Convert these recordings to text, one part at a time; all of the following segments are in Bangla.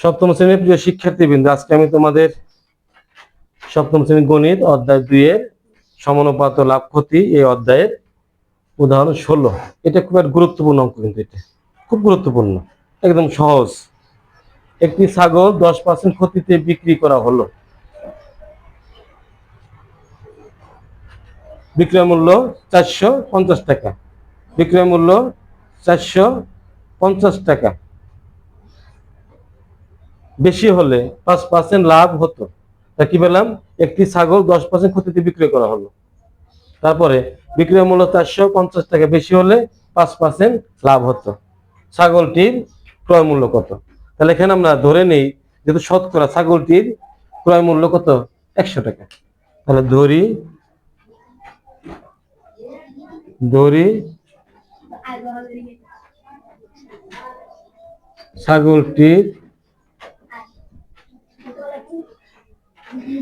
সপ্তম শ্রেণির প্রিয় শিক্ষার্থীবৃন্দ, আজকে আমি তোমাদের সপ্তম শ্রেণির গণিত অধ্যায় দুইয়ের সমানুপাত ও লাভ ক্ষতি এই অধ্যায়ের উদাহরণ ষোলো। এটা খুব একটা গুরুত্বপূর্ণ অঙ্ক কিন্তু এটা। খুব গুরুত্বপূর্ণ, একদম সহজ। একটি ছাগল দশ পার্সেন্ট ক্ষতিতে বিক্রি করা হলো। বিক্রয় মূল্য চারশো পঞ্চাশ টাকা। বিক্রয় মূল্য চারশো পঞ্চাশ টাকা। বেশি হলে পাঁচ পার্সেন্ট লাভ হতো। তা কি পেলাম? একটি ছাগল দশ পার্সেন্ট ক্ষতিতে বিক্রয় করা হলো। তারপরে বিক্রয় মূল্য চারশো পঞ্চাশ টাকা বেশি হলে পাঁচ পার্সেন্ট লাভ হতো। ছাগলটির ক্রয় মূল্য কত? তাহলে এখানে আমরা ধরে নেই যেহেতু শতকরা ছাগলটির ক্রয় মূল্য কত? একশো টাকা। তাহলে ধরি ধরি ছাগলটির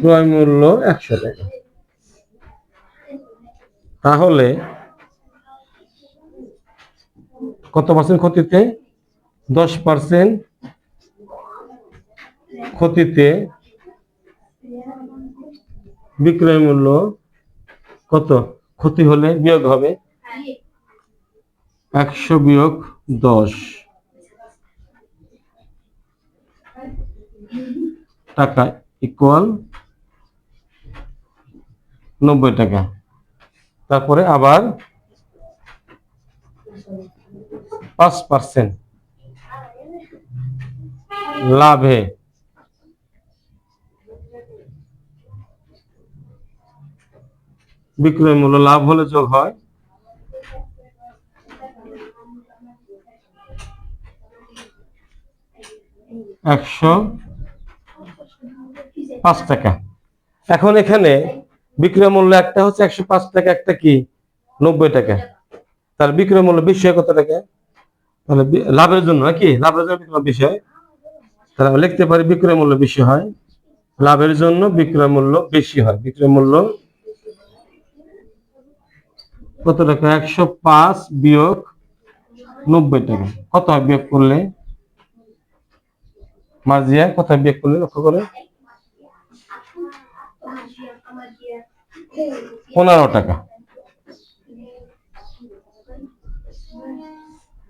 ক্রয় মূল্য একশো টাকা। তাহলে কত পার্সেন্ট ক্ষতিতে? দশ পার্সেন্ট ক্ষতিতে বিক্রয় মূল্য কত? ক্ষতি হলে বিয়োগ হবে। একশো বিয়োগ দশ। টাকা ইকুয়াল নব্বই টাকা। তারপরে আবার পাঁচ পার্সেন্ট লাভে। বিক্রয় মূল্য লাভ হলে যোগ হয়। একশো পাঁচ টাকা। এখন এখানে বিক্রয় মূল্য একটা হচ্ছে একশো পাঁচ টাকা, একটা কি? নব্বই টাকা। তার বিক্রয় মূল্য বেশি হয় কত টাকা? তাহলে লাভের জন্য কি লাভের জন্য বিক্রয় বেশি হয়। তাহলে লিখতে পারি বিক্রয় মূল্য বেশি হয়। লাভের জন্য বিক্রয় মূল্য বেশি হয়। বিক্রয় মূল্য কত টাকা? একশো পাঁচ বিয়োগ নব্বই টাকা। কত বিয়োগ করলে? কত হয় বিয়োগ করলে? লক্ষ্য করে। পনেরো টাকা।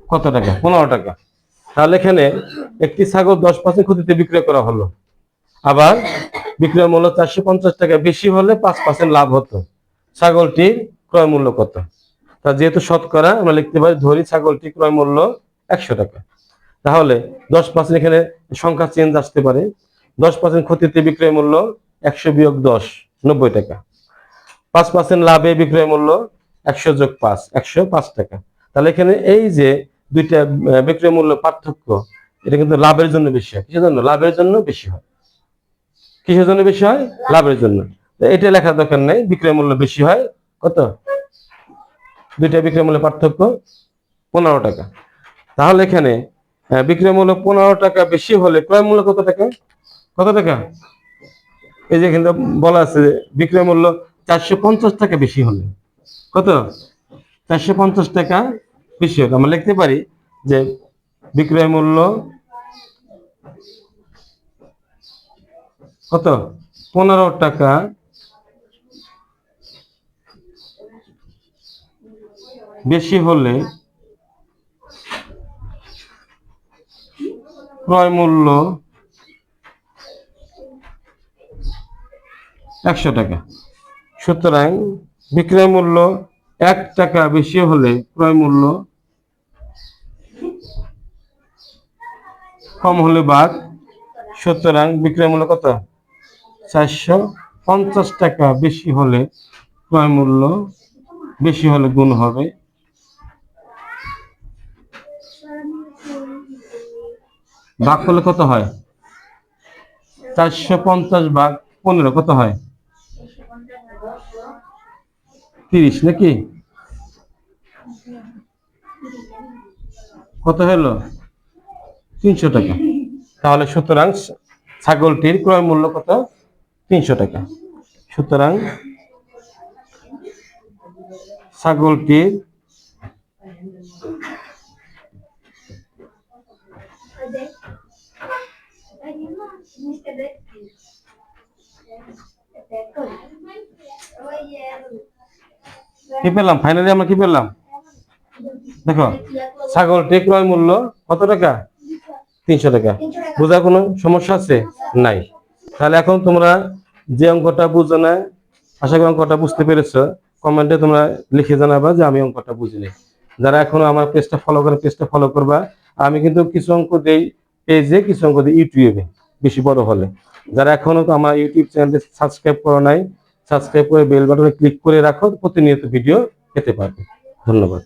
কত টাকা? পনেরো টাকা। তাহলে এখানে একটি ছাগল দশ পার্সেন্ট ক্ষতিতে বিক্রয় করা হলো। আবার বিক্রয় মূল্য চারশো পঞ্চাশ টাকা বেশি হলে পাঁচ পার্সেন্ট লাভ হতো। ছাগলটির ক্রয় মূল্য কত? তা যেহেতু শতকরা, আমরা লিখতে পারি ধরি ছাগলটির ক্রয় মূল্য একশো টাকা। তাহলে দশ পার্সেন্ট এখানে সংখ্যা চেঞ্জ আসতে পারে। দশ পার্সেন্ট ক্ষতিতে বিক্রয় মূল্য একশো বিয়োগ দশ, নব্বই টাকা। পাঁচ পার্সেন্ট লাভে বিক্রয় মূল্য একশো যোগ পাঁচ, একশো পাঁচ টাকা। তাহলে এখানে এই যে দুইটা বিক্রয় মূল্য পার্থক্য, এটা কিন্তু লাভের জন্য বেশি হয়। কিসের জন্য? লাভের জন্য বেশি হয়। কিসের জন্য বেশি হয়? লাভের জন্য। এটা লেখার দরকার নেই, বিক্রয় মূল্য বেশি হয়। কত? দুইটা বিক্রয় মূল্য পার্থক্য পনেরো টাকা। তাহলে এখানে বিক্রয় মূল্য পনেরো টাকা বেশি হলে ক্রয় মূল্য কত টাকা? কত টাকা? এই যে কিন্তু বলা আছে বিক্রয় মূল্য চারশো পঞ্চাশ টাকা বেশি হলে। কত? চারশো পঞ্চাশ টাকা বেশি হলে। আমরা লিখতে পারি যে বিক্রয় মূল্য কত? পনেরো টাকা। বেশি হলে ক্রয় মূল্য একশো টাকা। সুতরাং বিক্রয় মূল্য এক টাকা বেশি হলে ক্রয় মূল্য কম হলে বাদ। সুতরাং বিক্রয় মূল্য কত? চারশো পঞ্চাশ টাকা বেশি হলে ক্রয় মূল্য বেশি হলে গুণ হবে। ভাগ করলে কত হয়? চারশো পঞ্চাশ ভাগ পনেরো কত হয়? তিরিশ নাকি? কত হলো? তিনশো টাকা। তাহলে সুতরাং ছাগলটির ক্রয় মূল্য কত? তিনশো টাকা। সুতরাং ছাগলটির কি পেলাম? ফাইনালি আমরা কি পেলাম? দেখো ছাগলটি ক্রয় মূল্য কত টাকা? তিনশো টাকা। বোঝার কোনো সমস্যা আছে? নাই। তাহলে এখন তোমরা যে অঙ্কটা বুঝো না, আশা করি অঙ্কটা বুঝতে পেরেছ, কমেন্টে তোমরা লিখে জানাবা যে আমি অঙ্কটা বুঝিনি। যারা এখনও আমার পেজটা ফলো করে, পেজটা ফলো করবা, আমি কিন্তু কিছু অঙ্ক দেই পেজে, কিছু অঙ্ক দিই ইউটিউবে, বেশি বড় হলে। যারা এখনও তো আমার ইউটিউব চ্যানেলটি সাবস্ক্রাইব করো নাই সাবস্ক্রাইব করে বেল বাটনে ক্লিক করে রাখো প্রতিনিয়ত ভিডিও পেতে পারবে। ধন্যবাদ।